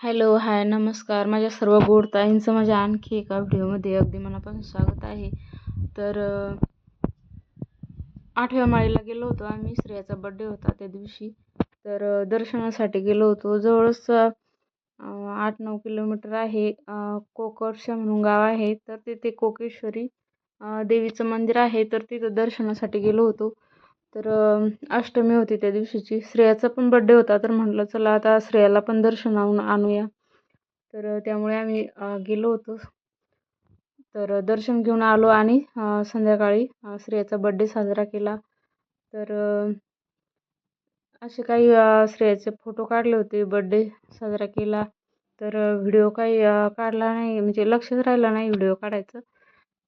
Hello hi नमस्कार. माझ्या सर्व गोड ताईंचं माझ्या आणखी एका व्हिडिओमध्ये अगदी मनापासून स्वागत आहे. तर आठव्या माळीला गेलो होतो आम्ही. श्रेयाचा बड्डे होता त्या दिवशी. तर दर्शनासाठी गेलो होतो. जवळच आठ नऊ किलोमीटर आहे. कोकर्ष म्हणून गाव आहे. तर तिथे कोकेश्वरी देवीचं मंदिर आहे. तर तिथं दर्शनासाठी गेलो होतो. तर अष्टमी होती त्या दिवशीची. श्रेयाचा पण बड्डे होता तर म्हटलं चला आता श्रेयाला पण दर्शन आणूया. तर त्यामुळे आम्ही गेलो होतो. तर दर्शन घेऊन आलो आणि संध्याकाळी श्रेयाचा बड्डे साजरा केला. तर असे काही श्रेयाचे फोटो काढले होते बड्डे साजरा केला. तर व्हिडिओ काही काढला नाही म्हणजे लक्षच राहिला नाही व्हिडिओ काढायचं.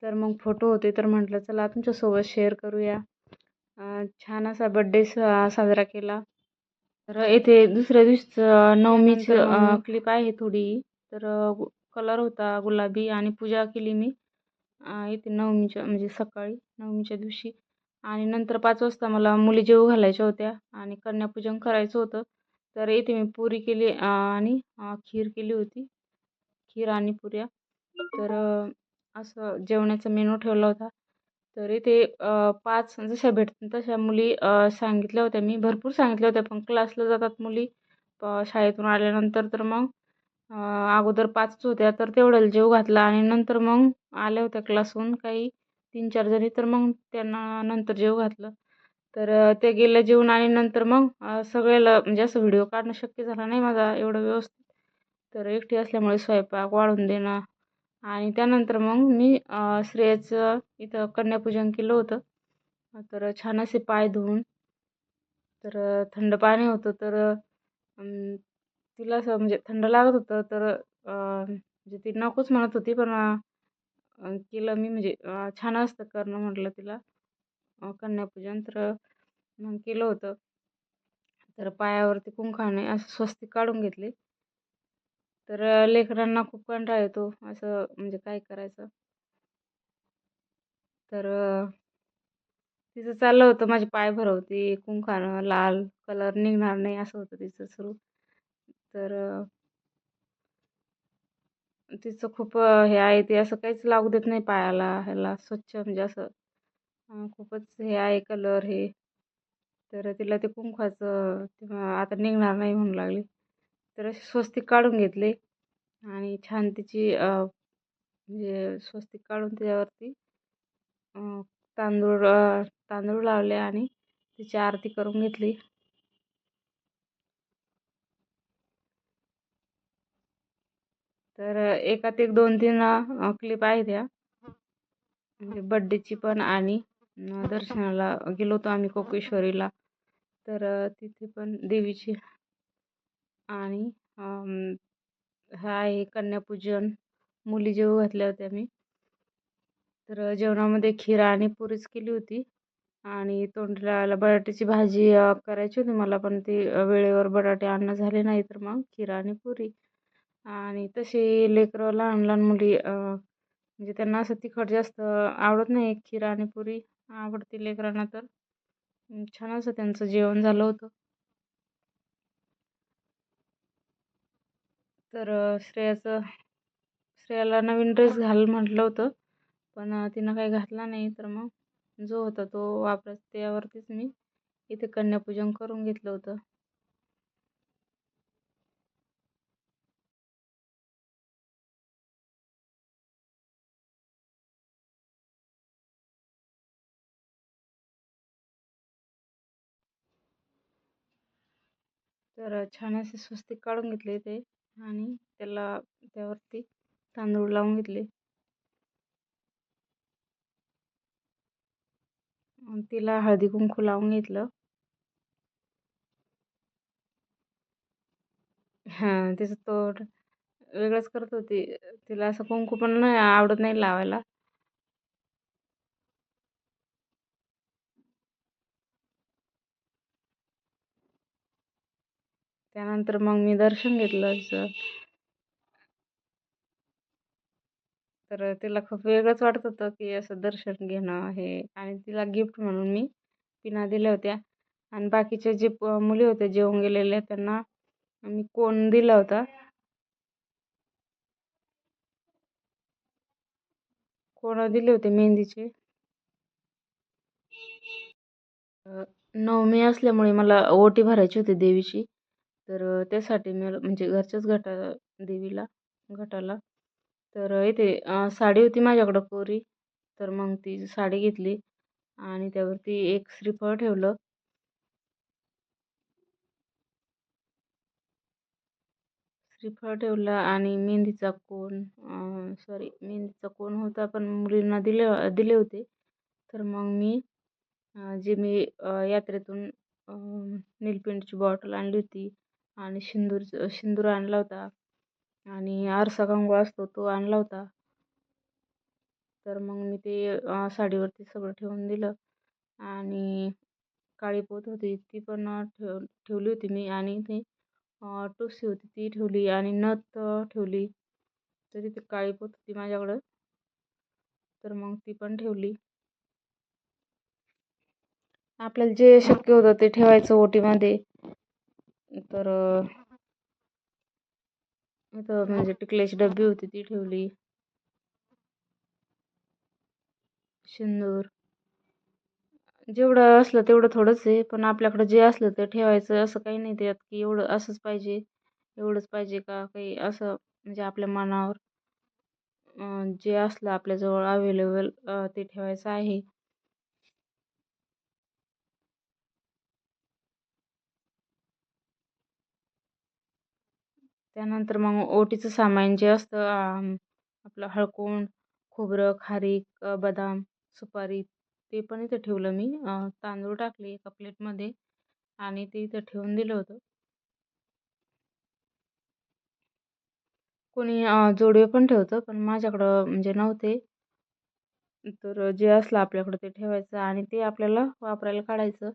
तर मग फोटो होते तर म्हटलं चला तुमच्यासोबत शेअर करूया. छान असा बड्डे साजरा केला. तर येथे दुसऱ्या दिवशीचं नवमीचं क्लिप आहे थोडी. तर कलर होता गुलाबी आणि पूजा केली मी. इथे नवमीच्या म्हणजे सकाळी नवमीच्या दिवशी. आणि नंतर पाच वाजता मला मुली जेवू घालायच्या होत्या आणि कन्यापूजन करायचं होतं. तर इथे मी पुरी केली आणि खीर केली होती. खीर आणि पुऱ्या. तर असं जेवणाचा मेनू ठेवला होता. तर इथे पाच जशा भेटतात तशा मुली सांगितल्या होत्या. मी भरपूर सांगितल्या होत्या पण क्लासला जातात मुली शाळेतून आल्यानंतर तर मग अगोदर पाचच होत्या तर तेवढ्याला जेव घातला आणि नंतर मग आल्या होत्या क्लासहून काही तीन चार जणी तर मग त्यांना नंतर जेव घातलं. तर ते गेल्या जेवून आणि नंतर मग सगळ्याला म्हणजे असं व्हिडिओ काढणं शक्य झाला नाही माझा एवढं व्यवस्थित. तर एकटी असल्यामुळे स्वयंपाक वाढून देणं आणि त्यानंतर मग मी श्रेयाचं इथं कन्यापूजन केलं होतं. तर छान असे पाय धुवून तर थंड पाणी होतं तर तिला असं म्हणजे थंड लागत होतं तर म्हणजे ती नकोच म्हणत होती पण केलं मी म्हणजे छान असतं करणं म्हटलं तिला कन्यापूजन. तर मग केलं होतं. तर पायावरती कुंखाने असं स्वस्तिक काढून घेतली. तर लेकरांना खूप कंटाळा येतो असं म्हणजे काय करायचं? तर तिचं चाललं होतं माझे पाय भरवती कुंखानं लाल कलर निघणार नाही असं होतं तिचं सुरू. तर तिचं खूप हे आहे ते असं काहीच लागू देत नाही पायाला ह्याला स्वच्छ म्हणजे असं खूपच हे आहे कलर हे. तर तिला ते कुंकवाचं आता निघणार नाही म्हणू लागली. तर असे स्वस्तिक काढून घेतले आणि छान तिची म्हणजे स्वस्तिक काढून त्याच्यावरती तांदूळ तांदूळ लावले आणि तिची आरती करून घेतली. तर एकात एक दोन तीन क्लिप आहेत ह्या म्हणजे बड्डेची पण आणि दर्शनाला गेलो होतो आम्ही कोकेश्वरीला. तर तिथे पण देवीची आणि हा आहे कन्यापूजन. मुली जेवू घातल्या होत्या मी. तर जेवणामध्ये खीर आणि पुरीच केली होती. आणि तोंडला बटाट्याची भाजी करायची होती मला पण ती वेळेवर बटाटे आणणं झाले नाही तर मग खीर आणि पुरी. आणि तशी लेकरं लहान लहान मुली म्हणजे त्यांना असं तिखट जास्त आवडत नाही खीर आणि पुरी आवडते लेकरांना तर. छान असं त्यांचं जेवण झालं होतं. तर श्रेयाचं श्रेयाला नवीन ड्रेस घाल म्हटलं होतं. पण तिनं काही घातला नाही. तर मग जो होता तो वापरत त्यावरतीच मी इथे कन्यापूजन करून घेतलं होतं. तर छान असे स्वस्तिक काढून घेतले ते. आणि त्याला त्यावरती तांदूळ लावून घेतले. तिला हळदी कुंकू लावून घेतलं. हां तिचं तोंड वेगळंच करत होती. तिला असं कुंकू पण नाही आवडत नाही लावायला. त्यानंतर मग मी दर्शन घेतलं तर तिला खूप वेगळंच वाटत होतं की असं दर्शन घेणं हे. आणि तिला गिफ्ट म्हणून मी पिना दिल्या होत्या. आणि बाकीच्या जे मुली होत्या जेवून गेलेल्या त्यांना मी कोण दिला होता? कोण दिले होते मेहंदीचे? नवमी असल्यामुळे मला ओटी भरायची होती देवीची. तर त्यासाठी मी म्हणजे घरच्याच गटा देवीला घटाला. तर इथे साडी होती माझ्याकडं कोरी. तर मग ती साडी घेतली आणि त्यावरती एक श्रीफळ ठेवलं. श्रीफळ ठेवला आणि मेहंदीचा कोण सॉरी मेहंदीचा कोण होता पण मुलींना दिले दिले होते. तर मग मी जे मी यात्रेतून नीलपेंटची बॉटल आणली होती आणि सिंदूर सिंदूर आणला होता. आणि आरसा कंगवा असतो तो आणला होता. तर मग मी ते साडीवरती सगळं ठेवून दिलं. आणि काळी पोत होती ती पण ठेव ठेवली होती मी. आणि ती टोसी होती ती ठेवली. आणि नथ ठेवली. तर तिथे काळी पोत होती माझ्याकडं. तर मग ती पण ठेवली. आपल्याला जे शक्य होतं ते ठेवायचं ओटीमध्ये तर इथं म्हणजे टिकल्याची डब्बी होती ती ठेवली. शेंदूर जेवढं असलं तेवढं थोडंच आहे पण आपल्याकडं जे असलं ते ठेवायचं असं काही नाही त्यात की एवढं असंच पाहिजे एवढंच पाहिजे का काही असं म्हणजे आपल्या मनावर जे असलं आपल्याजवळ अवेलेबल ते ठेवायचं आहे. त्यानंतर मग ओटीचं सामान जे असतं आपलं हळकुंड खोबरं खारीक बदाम सुपारी ते पण इथं ठेवलं मी. तांदूळ टाकले एका प्लेटमध्ये आणि ते इथं ठेवून दिलं होतं. कोणी जोडवे पण ठेवतं पण माझ्याकडं म्हणजे नव्हते. तर जे असलं आपल्याकडं ते ठेवायचं आणि ते आपल्याला वापरायला काढायचं.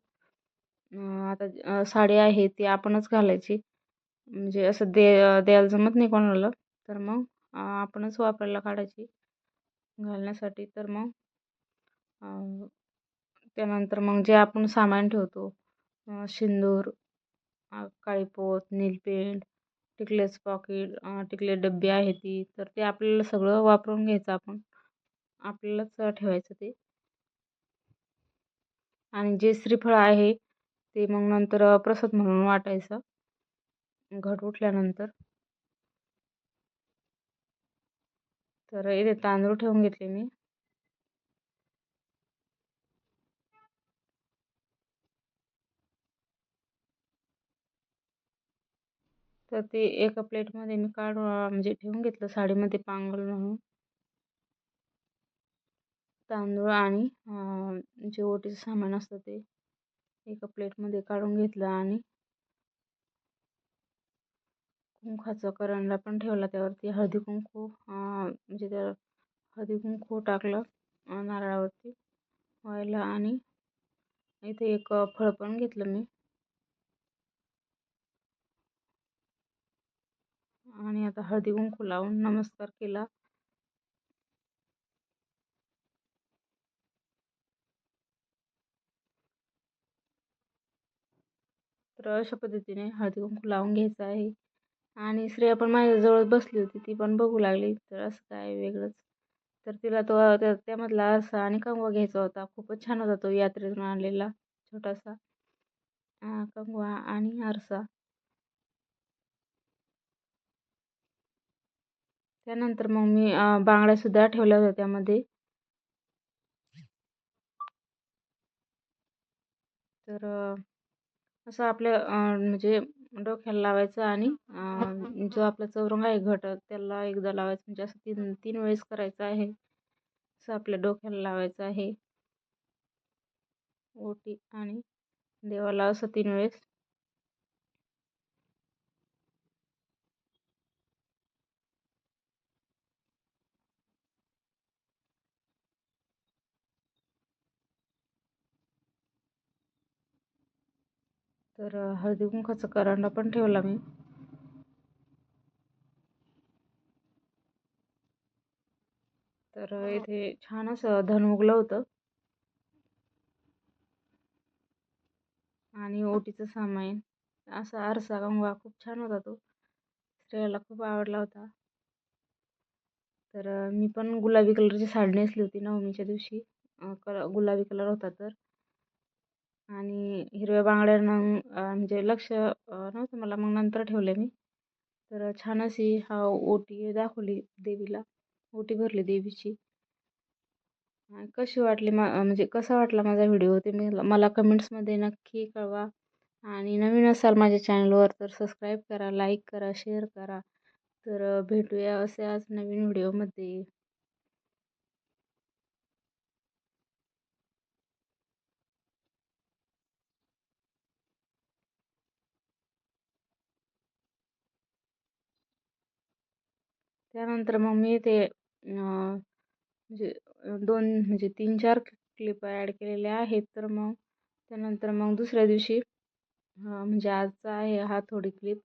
आता साडी आहे ती आपणच घालायची. म्हणजे असं दे द्यायला जमत नाही कोणाला तर मग आपणच वापरायला काढायची घालण्यासाठी. तर मग त्यानंतर मग जे आपण सामान ठेवतो सिंदूर काळीपोत नीलपेंट टिकलेच पॉकेट टिकले डब्बी आहे ती तर ते आपल्याला सगळं वापरून घ्यायचं आपण. आपल्यालाच ठेवायचं ते. आणि जे श्रीफळ आहे ते मग नंतर प्रसाद म्हणून वाटायचं. घट उठल्यानंतर. तर इथे तांदूळ ठेवून घेतले मी. तर ते एका प्लेटमध्ये मी काढून म्हणजे ठेवून घेतलं साडीमध्ये पांगल म्हणून. तांदूळ आणि जे ओटीचं सामान असतं ते एका प्लेटमध्ये काढून घेतलं आणि कुंकवाचं करंडा पण ठेवला त्यावरती हळदी कुंकू म्हणजे त्या हळदी कुंकू टाकलं नारळावरती व्हायला आणि इथे एक फळ पण घेतलं मी. आणि आता हळदी कुंकू लावून नमस्कार केला. तर अशा पद्धतीने हळदी कुंकू लावून घ्यायचं आहे. आणि श्रेया पण माझ्याजवळ बसली होती. ती पण बघू लागली. तर असं काय वेगळंच. तर तिला तो त्यामधला आरसा आणि कंगवा घ्यायचा होता. खूपच छान होता तो यात्रेतून आणलेला छोटासा. कंगवा आणि आरसा. त्यानंतर मग मी बांगड्यासुद्धा ठेवल्या होत्या त्यामध्ये. तर असं आपल्या म्हणजे डोक्याला लावायचं आणि जो आपला चौरंग आहे घट त्याला एकदा लावायचं. म्हणजे असं तीन तीन वेळेस करायचं आहे. असं आपल्या डोक्याला लावायचं आहे. ओटी आणि देवाला असं तीन वेळेस. तर हळदी कुंकाचा करंडा पण ठेवला मी. तर इथे छान असं धन उगलं होतं. आणि ओटीचं सामान असा आरसा गंगा खूप छान होता तो. स्त्रियाला खूप आवडला होता. तर मी पण गुलाबी कलरची साडी नेसली होती नवमीच्या दिवशी. कल गुलाबी कलर होता तर. आणि हिरव्या बांगड्यांना म्हणजे लक्ष नव्हतं मला मग नंतर ठेवले मी. तर छान अशी हा ओटी दाखवली देवीला. ओटी भरली देवीची. कशी वाटली मा म्हणजे कसा वाटला माझा व्हिडिओ ते मी मला कमेंट्समध्ये नक्की कळवा. आणि नवीन असाल माझ्या चॅनलवर तर सबस्क्राईब करा लाईक करा शेअर करा. तर भेटूया असे आज नवीन व्हिडिओमध्ये. त्यानंतर मग मी ते म्हणजे दोन म्हणजे तीन चार क्लिप ॲड केलेल्या आहेत. तर मग त्यानंतर मग दुसऱ्या दिवशी म्हणजे आजचा आहे हा थोडी क्लिप.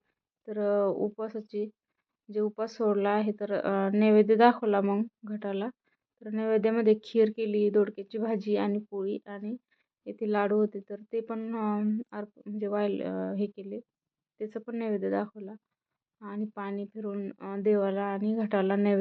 तर उपवासाची जे उपवास सोडला आहे तर नैवेद्य दाखवला मग घटाला. तर नैवेद्यामध्ये खीर केली दोडक्याची भाजी आणि पोळी आणि येथे लाडू होते. तर ते पण अर्प म्हणजे वायल हे केले. त्याचं पण नैवेद्य दाखवला. आणि पाणी फिरून देवाला आणि घटाला नैवेद्य